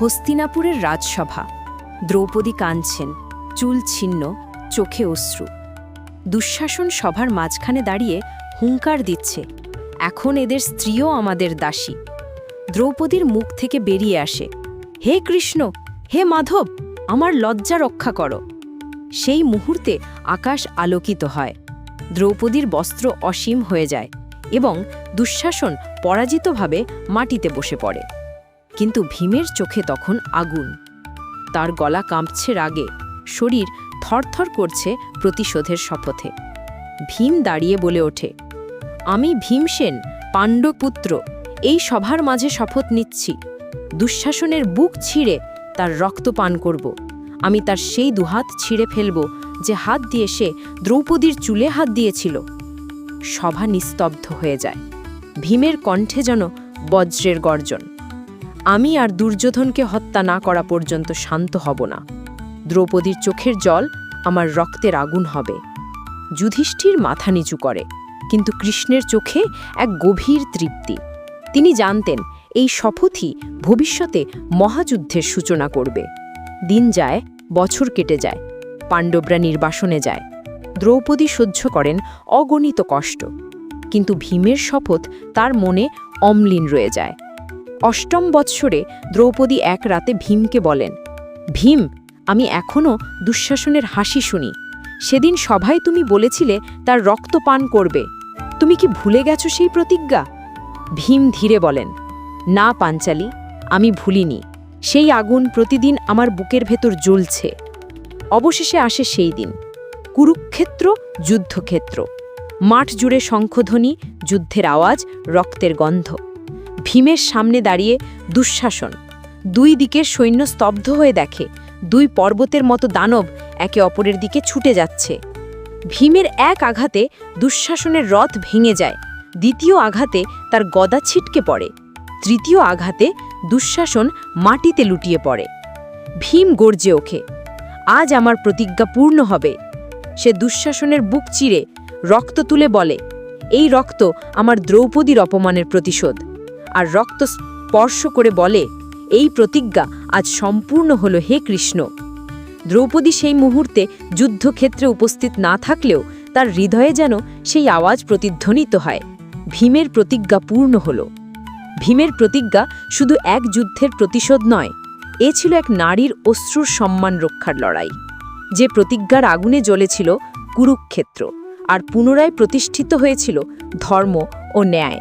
হস্তিনাপুরের রাজসভা। দ্রৌপদী কাঁদছেন, চুল ছিন্ন, চোখে অশ্রু। দুঃশাসন সভার মাঝখানে দাঁড়িয়ে হুঙ্কার দিচ্ছে, এখন এদের স্ত্রীও আমাদের দাসী। দ্রৌপদীর মুখ থেকে বেরিয়ে আসে, হে কৃষ্ণ, হে মাধব, আমার লজ্জা রক্ষা করো। সেই মুহূর্তে আকাশ আলোকিত হয়, দ্রৌপদীর বস্ত্র অসীম হয়ে যায় এবং দুঃশাসন পরাজিতভাবে মাটিতে বসে পড়ে। কিন্তু ভীমের চোখে তখন আগুন। তার গলা কাঁপছে রাগে, শরীর থরথর করছে প্রতিশোধের শপথে। ভীম দাঁড়িয়ে বলে ওঠে, আমি ভীমসেন পাণ্ডপুত্র এই সভার মাঝে শপথ নিচ্ছি। দুঃশাসনের বুক ছিঁড়ে তার রক্ত পান করব। আমি তার সেই দুহাত ছিঁড়ে ফেলব যে হাত দিয়ে সে দ্রৌপদীর চুলে হাত দিয়েছিল। সভা নিস্তব্ধ হয়ে যায়। ভীমের কণ্ঠে যেন বজ্রের গর্জন। আমি আর দুর্যোধনকে হত্যা না করা পর্যন্ত শান্ত হব না। দ্রৌপদীর চোখের জল আমার রক্তের আগুন হবে। যুধিষ্ঠির মাথা নিচু করে, কিন্তু কৃষ্ণের চোখে এক গভীর তৃপ্তি। তিনি জানতেন, এই শপথই ভবিষ্যতে মহাযুদ্ধের সূচনা করবে। দিন যায়, বছর কেটে যায়, পাণ্ডবরা নির্বাসনে যায়। দ্রৌপদী সহ্য করেন অগণিত কষ্ট, কিন্তু ভীমের শপথ তার মনে অম্লিন রয়ে যায়। অষ্টম বৎসরে দ্রৌপদী এক রাতে ভীমকে বলেন, ভীম, আমি এখনও দুঃশাসনের হাসি শুনি। সেদিন সভায় তুমি বলেছিলে তার রক্ত পান করবে। তুমি কি ভুলে গেছো সেই প্রতিজ্ঞা? ভীম ধীরে বলেন, না পাঞ্চালি, আমি ভুলিনি। সেই আগুন প্রতিদিন আমার বুকের ভেতর জ্বলছে। অবশেষে আসে সেই দিন। কুরুক্ষেত্র, যুদ্ধক্ষেত্র। মাঠ জুড়ে শঙ্খধ্বনি, যুদ্ধের আওয়াজ, রক্তের গন্ধ। ভীমের সামনে দাঁড়িয়ে দুঃশাসন। দুই দিকের সৈন্য স্তব্ধ হয়ে দেখে, দুই পর্বতের মতো দানব একে অপরের দিকে ছুটে যাচ্ছে। ভীমের এক আঘাতে দুঃশাসনের রথ ভেঙে যায়, দ্বিতীয় আঘাতে তার গদা ছিটকে পড়ে, তৃতীয় আঘাতে দুঃশাসন মাটিতে লুটিয়ে পড়ে। ভীম গর্জে ওঠে, আজ আমার প্রতিজ্ঞা পূর্ণ হবে। সে দুঃশাসনের বুক চিরে, রক্ত তুলে বলে, এই রক্ত আমার দ্রৌপদীর অপমানের প্রতিশোধ। আর রক্ত স্পর্শ করে বলে, এই প্রতিজ্ঞা আজ সম্পূর্ণ হল হে কৃষ্ণ। দ্রৌপদী সেই মুহূর্তে যুদ্ধক্ষেত্রে উপস্থিত না থাকলেও তার হৃদয়ে যেন সেই আওয়াজ প্রতিধ্বনিত হয়, ভীমের প্রতিজ্ঞা পূর্ণ হল। ভীমের প্রতিজ্ঞা শুধু এক যুদ্ধের প্রতিশোধ নয়, এ ছিল এক নারীর অশ্রুর সম্মান রক্ষার লড়াই, যে প্রতিজ্ঞার আগুনে জ্বলেছিল কুরুক্ষেত্র, আর পুনরায় প্রতিষ্ঠিত হয়েছিল ধর্ম ও ন্যায়।